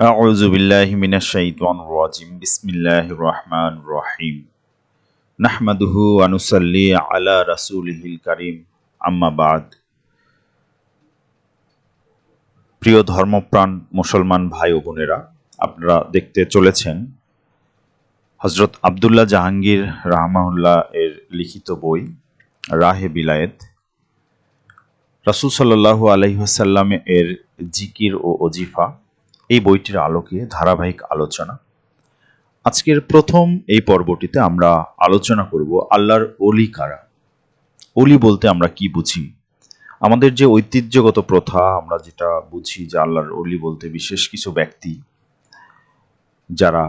أعوذ بالله من الشيطان الرجيم بسم الله الرحمن الرحيم نحمده ونصلي على رسوله الكريم أما بعد প্রিয় ধর্মপ্রাণ মুসলমান ভাই ও বোনেরা আপনারা দেখতে চলেছেন হজরত আবদুল্লাহ জাহাঙ্গীর রাহমাহুল্লাহ এর লিখিত বই রাহে বিলায়েত রাসুল সাল্লাহু আলহিহাসাল্লাম এর জিকির ও অজিফা এই বইটির আলোকে ধারাবাহিক আলোচনা। আজকের প্রথম এই পর্বটিতে আমরা আলোচনা করব আল্লাহর অলি কারা? অলি বলতে আমরা কি বুঝি? আমাদের যে ঐতিহ্যগত প্রথা, আমরা যেটা বুঝি যে আল্লাহর অলি বলতে বিশেষ কিছু ব্যক্তি যারা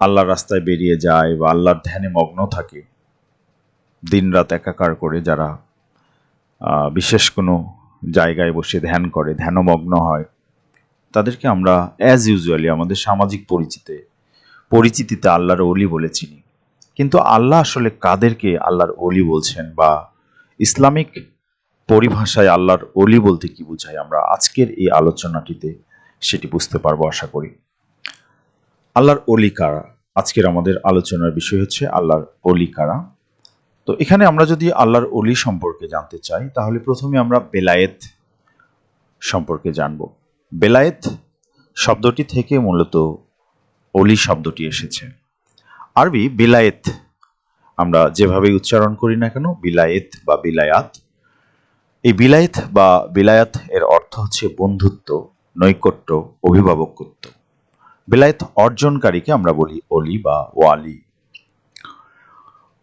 আল্লাহর রাস্তায় বেরিয়ে যায় বা আল্লাহর ধ্যানে মগ্ন থাকে, দিনরাত একাকার করে যারা বিশেষ কোনো জায়গায় বসে ধ্যান করে, ধ্যানমগ্ন হয়। তাদেরকে আমরা অ্যাজ ইউজুয়ালি আমাদের সামাজিক পরিচিতে, পরিচিতিতে আল্লাহর অলি বলে চিনি। কিন্তু আল্লাহ আসলে কাদেরকে আল্লাহর অলি বলছেন বা ইসলামিক পরিভাষায় আল্লাহর অলি বলতে কি বোঝায় আমরা আজকের এই আলোচনাটিতে সেটি বুঝতে পারব আশা করি। আল্লাহর অলি কারা? আজকের আমাদের আলোচনার বিষয় হচ্ছে আল্লাহর অলি কারা? তো এখানে আমরা যদি আল্লাহর অলি সম্পর্কে জানতে চাই, তাহলে প্রথমে আমরা বেলায়েত সম্পর্কে জানব। বেলায়েত শব্দটি থেকে মূলত অলি শব্দটি এসেছে। আরবি বিলায়েত, আমরা যেভাবে উচ্চারণ করি না কেন, বিলায়েত বা বিলায়াত। এই বিলায়েত বা বিলায়াত এর অর্থ হচ্ছে বন্ধুত্ব, নৈকট্য, অভিভাবকত্ব। বিলায়েত অর্জনকারীকে আমরা বলি অলি বা ওয়ালি।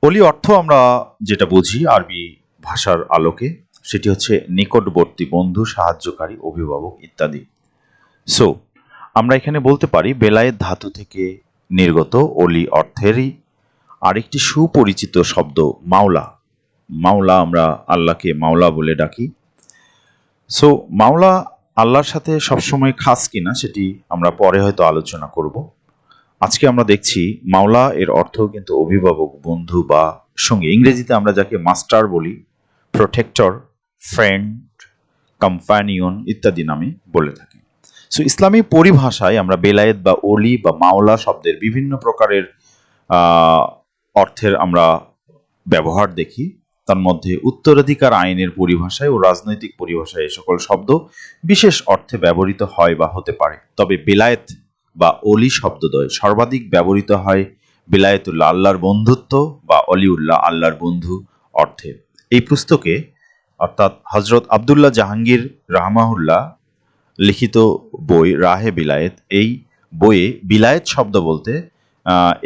অলি অর্থ আমরা যেটা বুঝি আরবি ভাষার আলোকে, সেটি হচ্ছে নিকটবর্তী বন্ধু, সাহায্যকারী, অভিভাবক ইত্যাদি। সো আমরা এখানে বলতে পারি বেলায়েত ধাতু থেকে নির্গত অলি অর্থেরই আরেকটি সুপরিচিত শব্দ, মাওলা। মাওলা আমরা আল্লাহকে মাওলা বলে ডাকি। সো মাওলা আল্লাহর সাথে সবসময় খাস কিনা, সেটি আমরা পরে হয়তো আলোচনা করব। আজকে আমরা দেখছি মাওলা এর অর্থ কিন্তু অভিভাবক, বন্ধু বা সঙ্গে। ইংরেজিতে আমরা যাকে মাস্টার বলি, প্রোটেক্টর, ফ্রেন্ড কম্পানিয়ন ইত্যাদি নামে বলে থাকি। সো ইসলামী পরিভাষায় আমরা বেলায়েত বা অলি বা মাওলা শব্দের বিভিন্ন প্রকারের অর্থের আমরা ব্যবহার দেখি। তার মধ্যে উত্তরাধিকার আইনের পরিভাষায় ও রাজনৈতিক পরিভাষায় এ সকল শব্দ বিশেষ অর্থে ব্যবহৃত হয় বা হতে পারে। তবে বেলায়েত বা অলি শব্দদ্বয় সর্বাধিক ব্যবহৃত হয় বিলায়েতুল্লাহ আল্লাহর বন্ধুত্ব বা অলিউল্লাহ আল্লাহর বন্ধু অর্থে। এই পুস্তকে অর্থাৎ হজরত আবদুল্লাহ জাহাঙ্গীর রাহমাহুল্লাহ লিখিত বই রাহে বিলায়েত, এই বইয়ে বিলায়েত শব্দ বলতে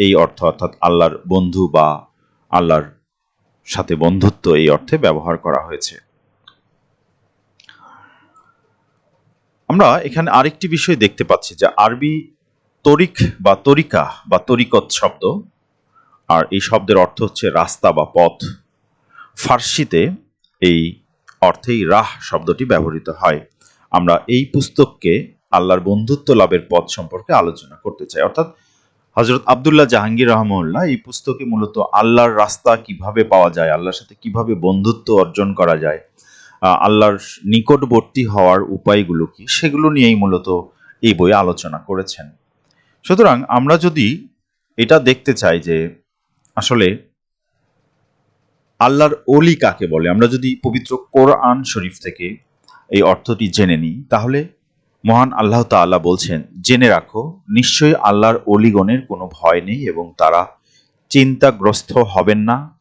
এই অর্থ অর্থাৎ আল্লাহর বন্ধু বা আল্লাহর সাথে বন্ধুত্ব এই অর্থে ব্যবহার করা হয়েছে। আমরা এখানে আরেকটি বিষয় দেখতে পাচ্ছি যে আরবি তরিক বা তরিকা বা তরিকত শব্দ। আর এই শব্দের অর্থ হচ্ছে রাস্তা বা পথ। ফার্সিতে এই অর্থেই রাহ শব্দটি ব্যবহৃত হয়। আমরা এই পুস্তককে আল্লাহর বন্ধুত্ব লাভের পথ সম্পর্কে আলোচনা করতে চাই। অর্থাৎ হজরত আবদুল্লাহ জাহাঙ্গীর রহমউল্লাহ এই পুস্তকে মূলত আল্লাহর রাস্তা কীভাবে পাওয়া যায়, আল্লাহর সাথে কীভাবে বন্ধুত্ব অর্জন করা যায় আল্লাহর নিকটবর্তী হওয়ার উপায়গুলো কি, সেগুলো নিয়েই মূলত এই বই আলোচনা করেছেন। সুতরাং আমরা যদি এটা দেখতে চাই যে আসলে আল্লাহর অলি কাকে বলে, আমরা যদি পবিত্র কোরআন শরীফ থেকে এই অর্থটি জেনে নিই, তাহলে মহান আল্লাহ তাআলা বলছেন, জেনে রাখো, নিশ্চয়ই আল্লাহর অলিগণের কোনো ভয় নেই এবং তারা চিন্তাগ্রস্ত হবেন না।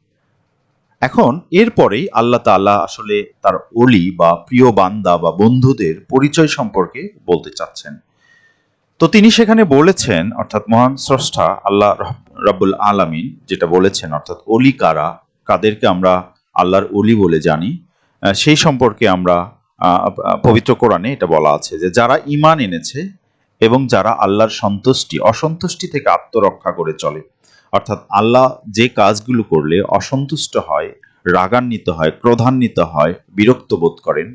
এখন এরপরেই আল্লাহ তাআলা আসলে তার অলি বা প্রিয় বান্দা বা বন্ধুদের পরিচয় সম্পর্কে বলতে চাচ্ছেন। তো তিনি সেখানে বলেছেন, অর্থাৎ মহান স্রষ্টা আল্লাহ রব- রাব্বুল আলামিন যেটা বলেছেন, অর্থাৎ অলি কারা, কাদেরকে আমরা আল্লাহর অলি বলে জানি সেই সম্পর্কে আমরা পবিত্র কোরআনে এটা বলা আছে যে যারা ঈমান এনেছে এবং যারা আল্লাহর সন্তুষ্টি, অসন্তুষ্টি থেকে আত্মরক্ষা করে চলে, অর্থাৎ আল্লাহ যে কাজগুলো করলে অসন্তুষ্ট হয়, রাগান্বিত হয়, ক্রোধান্বিত হয়, বিরক্ত বোধ করেন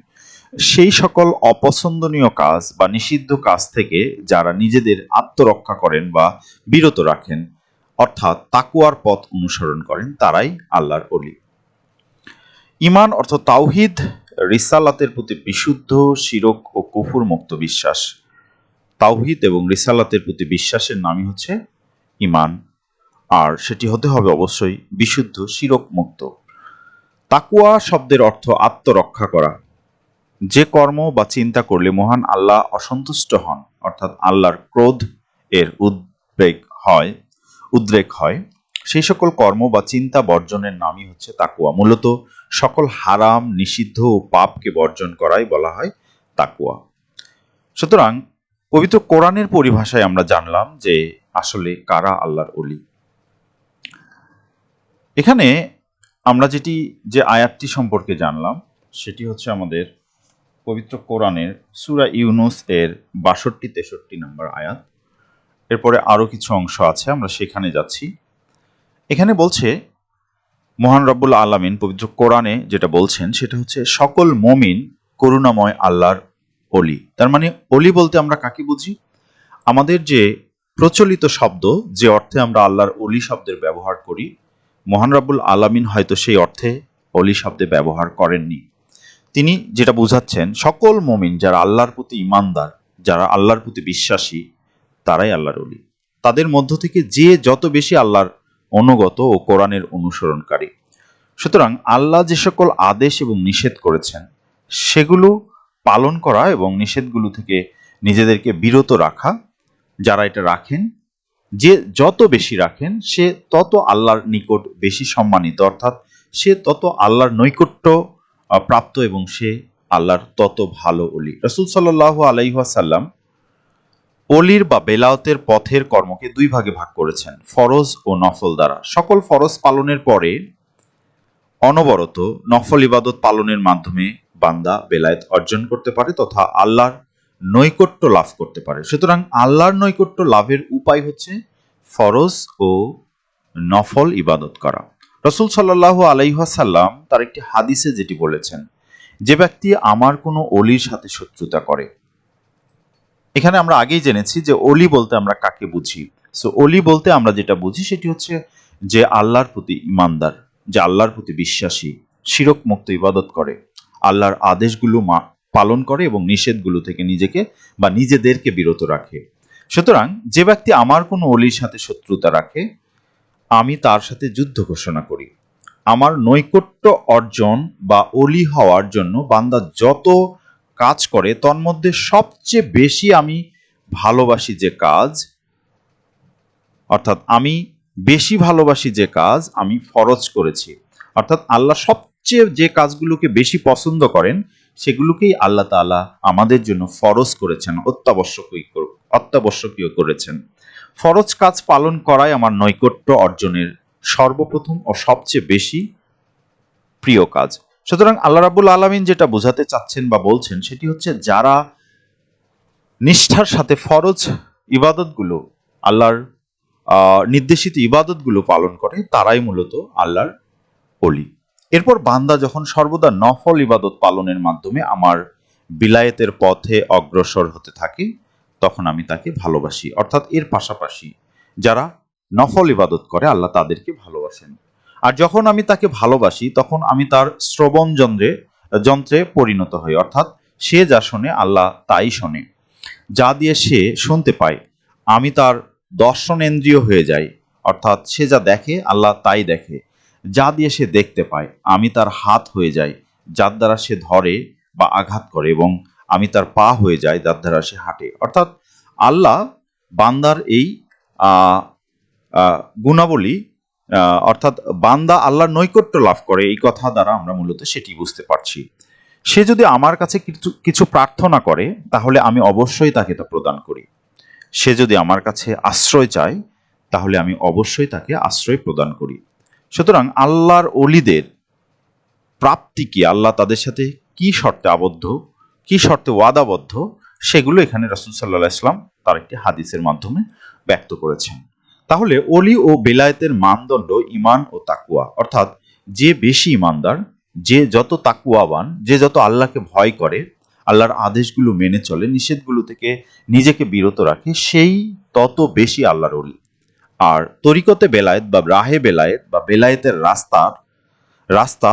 সেই সকল অপছন্দনীয় কাজ বা নিষিদ্ধ কাজ থেকে যারা নিজেদের আত্মরক্ষা করেন বা বিরত রাখেন, অর্থাৎ তাকুয়ার পথ অনুসরণ করেন, তারাই আল্লাহর অলি ইমান অর্থ তাওহিদ, রিসালাতের প্রতি বিশুদ্ধ, শিরক ও কুফুর মুক্ত বিশ্বাস। তাওহিদ এবং রিসালাতের প্রতি বিশ্বাসের নামই হচ্ছে ইমান আর সেটি হতে হবে অবশ্যই বিশুদ্ধ শিরক মুক্ত তাকুয়া শব্দের অর্থ আত্মরক্ষা করা। যে কর্ম বা চিন্তা করলে মহান আল্লাহ অসন্তুষ্ট হন, অর্থাৎ আল্লাহর ক্রোধ এর উদ্বেগ হয়, উদ্রেক হয়, সেই সকল কর্ম বা চিন্তা বর্জনের নামই হচ্ছে তাকুয়া মূলত সকল হারাম, নিষিদ্ধ ও পাপকে বর্জন করাই বলা হয় তাকুয়া সুতরাং পবিত্র কোরআনের পরিভাষায় আমরা জানলাম যে আসলে কারা আল্লাহর অলি এখানে আমরা যেটি, যে আয়াতটি সম্পর্কে জানলাম, সেটি হচ্ছে আমাদের পবিত্র কোরআনের সুরা ইউনুস এর বাষট্টি, তেষট্টি নম্বর আয়াত। এরপরে আরও কিছু অংশ আছে, আমরা সেখানে যাচ্ছি। এখানে বলছে, মহান রব্বুল আলামিন পবিত্র কোরআনে যেটা বলছেন, সেটা হচ্ছে, সকল মমিন করুণাময় আল্লাহর অলি তার মানে অলি বলতে আমরা কাকে বুঝি? আমাদের যে প্রচলিত শব্দ, যে অর্থে আমরা আল্লাহর অলি শব্দের ব্যবহার করি, মহান রব্বুল আলামিন হয়তো সেই অর্থে অলি শব্দে ব্যবহার করেননি। তিনি যেটা বোঝাচ্ছেন, সকল মমিন যারা আল্লাহর প্রতি ইমানদার, যারা আল্লাহর প্রতি বিশ্বাসী, তারাই আল্লাহর অলি তাদের মধ্য থেকে যে যত বেশি আল্লাহর অনুগত ও কোরআনের অনুসরণকারী। সুতরাং আল্লাহ যে সকল আদেশ এবং নিষেধ করেছেন, সেগুলো পালন করা এবং নিষেধগুলো থেকে নিজেদেরকে বিরত রাখা, যারা এটা রাখেন, যে যত বেশি রাখেন, সে তত আল্লাহর নিকট বেশি সম্মানিত, অর্থাৎ সে তত আল্লাহর নৈকট্য প্রাপ্ত এবং সে আল্লাহর তত ভালো অলি। রসুল সাল্লাহ আলাইহাসাল্লাম অলির বা বেলাওতের পথের কর্মকে দুই ভাগে ভাগ করেছেন, ফরজ ও নফল দ্বারা। সকল ফরজ পালনের পরে অনবরত নফল ইবাদত পালনের মাধ্যমে বান্দা বেলায়েত অর্জন করতে পারে তথা আল্লাহর নৈকট্য লাভ করতে পারে। সুতরাং আল্লাহর নৈকট্য লাভের উপায় হচ্ছে ফরজ ও নফল ইবাদত করা। রসুল সাল্লাহ আলাইহাসাল্লাম তার একটি হাদিসে যেটি বলেছেন, যে ব্যক্তি আমার কোনো অলির সাথে শত্রুতা করে। এখানে আমরা আগেই জেনেছি যে অলি বলতে আমরা কাকে বুঝি। সো অলি বলতে আমরা যেটা বুঝি সেটি হচ্ছে যে আল্লাহর প্রতি ইমানদার, যে আল্লাহর প্রতি বিশ্বাসী, শিরক মুক্ত ইবাদত করে, আল্লাহর আদেশগুলো পালন করে এবং নিষেধগুলো থেকে নিজেকে বা নিজেদেরকে বিরত রাখে। সুতরাং যে ব্যক্তি আমার কোনো অলির সাথে শত্রুতা রাখে আমি তার সাথে যুদ্ধ ঘোষণা করি। আমার নৈকট্য অর্জন বা অলি হওয়ার জন্য বান্দা যত কাজ করে, তন্মধ্যে সবচেয়ে বেশি আমি ভালোবাসি যে কাজ, অর্থাৎ আমি বেশি ভালোবাসি যে কাজ আমি ফরজ করেছি। অর্থাৎ আল্লাহ সবচেয়ে যে কাজগুলোকে বেশি পছন্দ করেন, সেগুলোকেই আল্লাহ তাআলা আমাদের জন্য ফরজ করেছেন অত্যাবশ্যকীয় কর- অত্যাবশ্যকীয় করেছেন। ফরজ কাজ পালন করাই আমার নৈকট্য অর্জনের সর্বপ্রথম ও সবচেয়ে বেশি প্রিয় কাজ। সুতরাং আল্লাহ রাবুল আলমিন যেটা বোঝাতে চাচ্ছেন বা বলছেন সেটি হচ্ছে যারা নিষ্ঠার সাথে ফরজ ইবাদতগুলো, আল্লাহর নির্দেশিত ইবাদতগুলো পালন করে, তারাই মূলত আল্লাহর অলি এরপর বান্দা যখন সর্বদা নফল ইবাদত পালনের মাধ্যমে আমার বিলায়েতের পথে অগ্রসর হতে থাকে তখন আমি তাকে ভালোবাসি। অর্থাৎ এর পাশাপাশি যারা নফল ইবাদত করে, আল্লাহ তাদেরকে ভালোবাসেন। আর যখন আমি তাকে ভালোবাসি, তখন আমি তার শ্রবণ যন্ত্রে যন্ত্রে পরিণত হই। অর্থাৎ সে যা শোনে, আল্লাহ তাই শোনে। যা দিয়ে সে শুনতে পায়, আমি তার দর্শনেন্দ্রিয় হয়ে যাই। অর্থাৎ সে যা দেখে, আল্লাহ তাই দেখে। যা দিয়ে সে দেখতে পায়, আমি তার হাত হয়ে যাই, যার দ্বারা সে ধরে বা আঘাত করে এবং আমি তার পা হয়ে যাই যার দ্বারা সে হাঁটে। অর্থাৎ আল্লাহ বান্দার এই গুণাবলী অর্থাৎ বান্দা আল্লাহর নৈকট্য লাভ করে, এই কথা দ্বারা আমরা মূলত সেটি বুঝতে পারছি। সে যদি আমার কাছে কিছু কিছু প্রার্থনা করে, তাহলে আমি অবশ্যই তাকে তা প্রদান করি। সে যদি আমার কাছে আশ্রয় চায়, তাহলে আমি অবশ্যই তাকে আশ্রয় প্রদান করি। সুতরাং আল্লাহর অলিদের প্রাপ্তি কি? আল্লাহ তাদের সাথে কি শর্তে আবদ্ধ? কি শর্তে ওয়াদাবদ্ধ সেগুলো এখানে রসুল সাল্লাহ ইসলাম তার একটি হাদিসের মাধ্যমে ব্যক্ত করেছেন। তাহলে অলি ও বেলায়েতের মানদণ্ড ইমান ও তাকুয়া অর্থাৎ যে বেশি ইমানদার যে যত তাকুয়াবান যে যত আল্লাহকে ভয় করে, আল্লাহর আদেশগুলো মেনে চলে, নিষেধগুলো থেকে নিজেকে বিরত রাখে, সেই তত বেশি আল্লাহর অলি আর তরিকতে বেলায়েত বা রাহে বেলায়েত বা বেলায়েতের রাস্তার রাস্তা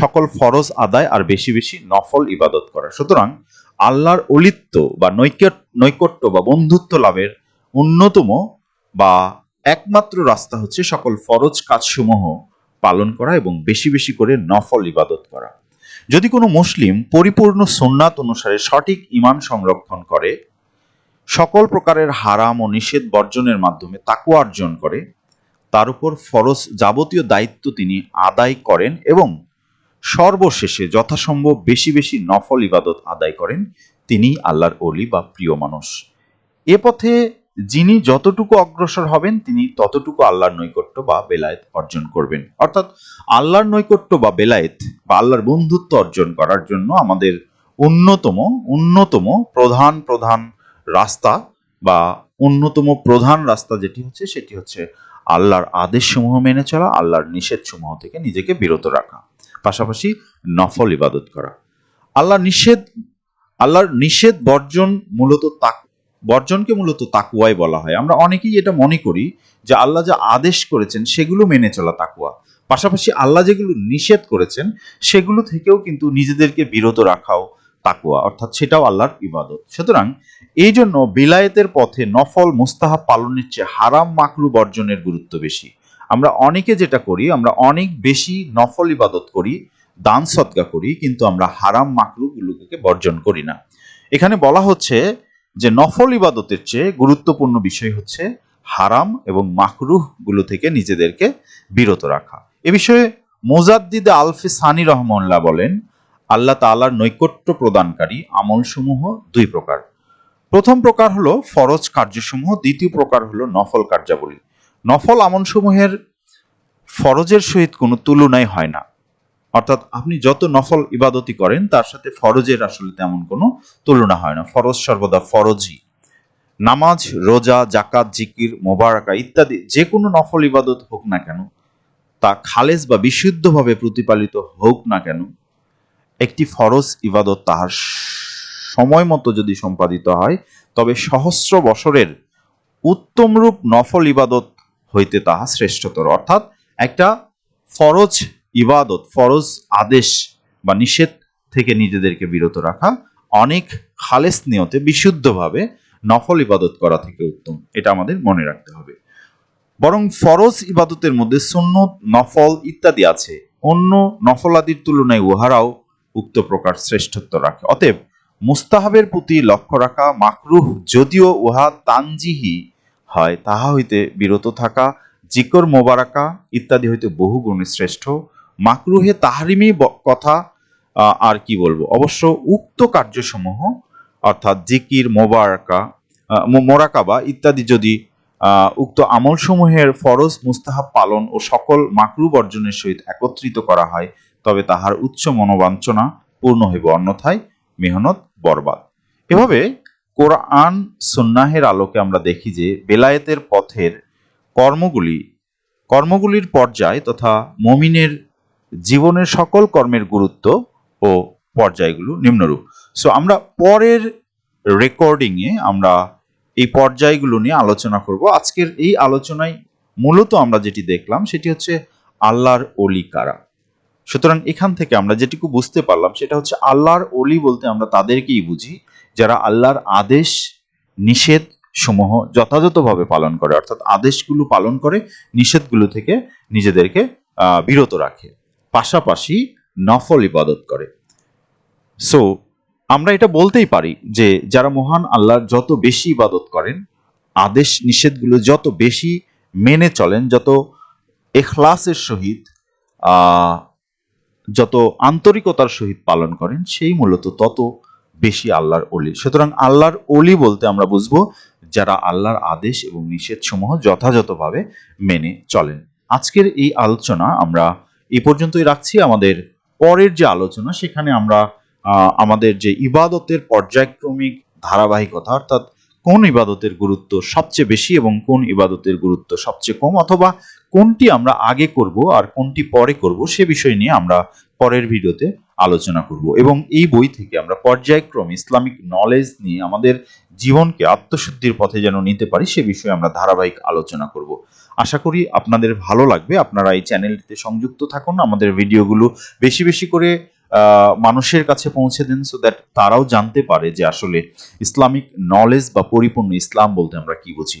সকল ফরজ আদায় আর বেশি বেশি নফল ইবাদত করা। সুতরাং আল্লাহর অলিত্ব বা নৈকট নৈকট্য বা বন্ধুত্ব লাভের অন্যতম বা একমাত্র রাস্তা হচ্ছে সকল ফরজ কাজসমূহ পালন করা এবং বেশি বেশি করে নফল ইবাদত করা। যদি কোনো মুসলিম পরিপূর্ণ সুন্নাত অনুসারে সঠিক ইমান সংরক্ষণ করে, সকল প্রকারের হারাম ও নিষেধ বর্জনের মাধ্যমে তাকুয়া অর্জন করে, তার উপর ফরজ যাবতীয় দায়িত্ব তিনি আদায় করেন এবং সর্বশেষে যথাসম্ভব বেশি বেশি নফল ইবাদত আদায় করেন তিনি আল্লাহর অলি বা প্রিয় মানুষ। এ পথে যিনি যতটুকু অগ্রসর হবেন, তিনি ততটুকু আল্লাহর নৈকট্য বা বেলায়েত অর্জন করবেন। অর্থাৎ আল্লাহর নৈকট্য বা বেলায়েত বা আল্লাহর বন্ধুত্ব অর্জন করার জন্য আমাদের অন্যতম অন্যতম প্রধান প্রধান রাস্তা বা অন্যতম প্রধান রাস্তা যেটি হচ্ছে, সেটি হচ্ছে আল্লাহর আদেশসমূহ মেনে চলা, আল্লাহর নিষেধসমূহ থেকে নিজেকে বিরত রাখা। পাশাপাশি নফল ইবাদত করা। আল্লাহ নিষেধ, আল্লাহর নিষেধ বর্জন মূলত তাক, বর্জনকে মূলত তাকুয়াই বলা হয়। আমরা অনেকেই এটা মনে করি যে আল্লাহ যা আদেশ করেছেন সেগুলো মেনে চলা তাকুয়া। পাশাপাশি আল্লাহ যেগুলো নিষেধ করেছেন সেগুলো থেকেও কিন্তু নিজেদেরকে বিরত রাখাও তাকুয়া, অর্থাৎ সেটাও আল্লাহর ইবাদত। সুতরাং এই জন্য বিলায়েতের পথে নফল মুস্তাহাব পালনের চেয়ে হারাম মাকরু বর্জনের গুরুত্ব বেশি। আমরা অনেকে যেটা করি, আমরা অনেক বেশি নফল ইবাদত করি, দান সৎকা করি, কিন্তু আমরা হারাম মাকরুগুলোকে বর্জন করি না। এখানে বলা হচ্ছে যে নফল ইবাদতের চেয়ে গুরুত্বপূর্ণ বিষয় হচ্ছে হারাম এবং মাকরুহগুলো থেকে নিজেদেরকে বিরত রাখা। এ বিষয়ে মোজাদ্দিদ আলফে সানি রহমাল্লাহ বলেন, আল্লাহ তাআলার নৈকট্য প্রদানকারী আমলসমূহ দুই প্রকার। প্রথম প্রকার হলো ফরজ কার্যসমূহ, দ্বিতীয় প্রকার হলো নফল কার্যাবলী। নফল আমলসমূহের ফরজের সহিত কোনো তুলনাই হয় না। অর্থাৎ আপনি যত নফল ইবাদতি করেন, তার সাথে ফরজের আসলে তেমন কোনো তুলনা হয় না। ফরজ সর্বদা ফরজই। নামাজ, রোজা জাকাত জিকির, মোবারকা ইত্যাদি যে কোনো নফল ইবাদত হোক না কেন, তা খালেজ বা বিশুদ্ধভাবে প্রতিপালিত হোক না কেন, একটি ফরজ ইবাদত তাহার সময় মতো যদি সম্পাদিত হয়, তবে সহস্র বছরের উত্তমরূপ নফল ইবাদত হইতে তাহা শ্রেষ্ঠতর। অর্থাৎ একটা ফরজ ইবাদত, ফরজ আদেশ বা নিষেধ থেকে নিজেদেরকে বিরত রাখা অনেক খালেস নিয়তে বিশুদ্ধভাবে নফল ইবাদত করা থেকে উত্তম। এটা আমাদের মনে রাখতে হবে। বরং ফরজ ইবাদতের মধ্যে সুন্নত, নফল ইত্যাদি আছে। অন্য নফলাদির তুলনায় উহারাও উক্ত প্রকার শ্রেষ্ঠত্ব রাখে। অতএব মুস্তাহাবের প্রতি লক্ষ্য রাখা মাকরুহ, যদিও উহা তানজিহি হয়, তাহা হইতে বিরত থাকা, জিকর মোবারাকা ইত্যাদি হইতে বহু গুণে শ্রেষ্ঠ। মাকরুহে তাহারিমি কথা আর কি বলব? অবশ্য উক্ত কার্যসমূহ, অর্থাৎ জিকির, মোবারকা মোরাকাবা ইত্যাদি যদি উক্ত আমলসমূহের ফরজ, মুস্তাহাব পালন ও সকল মাকরু বর্জনের সহিত একত্রিত করা হয়, তবে তাহার উচ্চ মনোবাঞ্ছনা পূর্ণ হইব, অন্যথায় মেহনত বরবাদ। এভাবে কোরআন সুন্নাহের আলোকে আমরা দেখি যে বেলায়েতের পথের কর্মগুলি, কর্মগুলির পর্যায় তথা মমিনের জীবনের সকল কর্মের গুরুত্ব ও পর্যায়গুলো নিম্নরূপ। সো আমরা পরের রেকর্ডিংয়ে আমরা এই পর্যায়গুলো নিয়ে আলোচনা করব। আজকের এই আলোচনায় মূলত আমরা যেটি দেখলাম সেটি হচ্ছে আল্লাহর অলি কারা সুতরাং এখান থেকে আমরা যেটুকু বুঝতে পারলাম, সেটা হচ্ছে আল্লাহর অলি বলতে আমরা তাদেরকেই বুঝি, যারা আল্লাহর আদেশ, নিষেধ সমূহ যথাযথভাবে পালন করে, অর্থাৎ আদেশগুলো পালন করে, নিষেধগুলো থেকে নিজেদেরকে বিরত রাখে, পাশাপাশি নফল ইবাদত করে। সো আমরা এটা বলতেই পারি যে, যারা মহান আল্লাহর যত বেশি ইবাদত করেন, আদেশ, নিষেধগুলো যত বেশি মেনে চলেন, যত এখলাসের সহিত যত আন্তরিকতার সহিত পালন করেন, সেই মূলত তত বেশি আল্লাহর অলি সুতরাং আল্লাহর অলি বলতে আমরা বুঝব যারা আল্লাহর আদেশ এবং নিষেধ সমূহ যথাযথভাবে মেনে চলেন। আজকের এই আলোচনা আমরা এ পর্যন্তই রাখছি। আমাদের পরের যে আলোচনা, সেখানে আমরা আমাদের যে ইবাদতের পর্যায়ক্রমিক ধারাবাহিকতা, অর্থাৎ কোন ইবাদতের গুরুত্ব সবচেয়ে বেশি এবং কোন ইবাদতের গুরুত্ব সবচেয়ে কম, অথবা কোনটি আমরা আগে করব আর কোনটি পরে করব সে বিষয় নিয়ে আমরা পরের ভিডিওতে আলোচনা করব। এবং এই বই থেকে আমরা পর্যায়ক্রমে ইসলামিক নলেজ নিয়ে আমাদের জীবনকে আত্মশুদ্ধির পথে যেন নিতে পারি সে বিষয়ে আমরা ধারাবাহিক আলোচনা করব। আশা করি আপনাদের ভালো লাগবে। আপনারা এই চ্যানেলটিতে সংযুক্ত থাকুন। আমাদের ভিডিওগুলো বেশি বেশি করে মানুষের কাছে পৌঁছে দেন সো দ্যাট তারাও জানতে পারে যে আসলে ইসলামিক নলেজ বা পরিপূর্ণ ইসলাম বলতে আমরা কি বুঝি।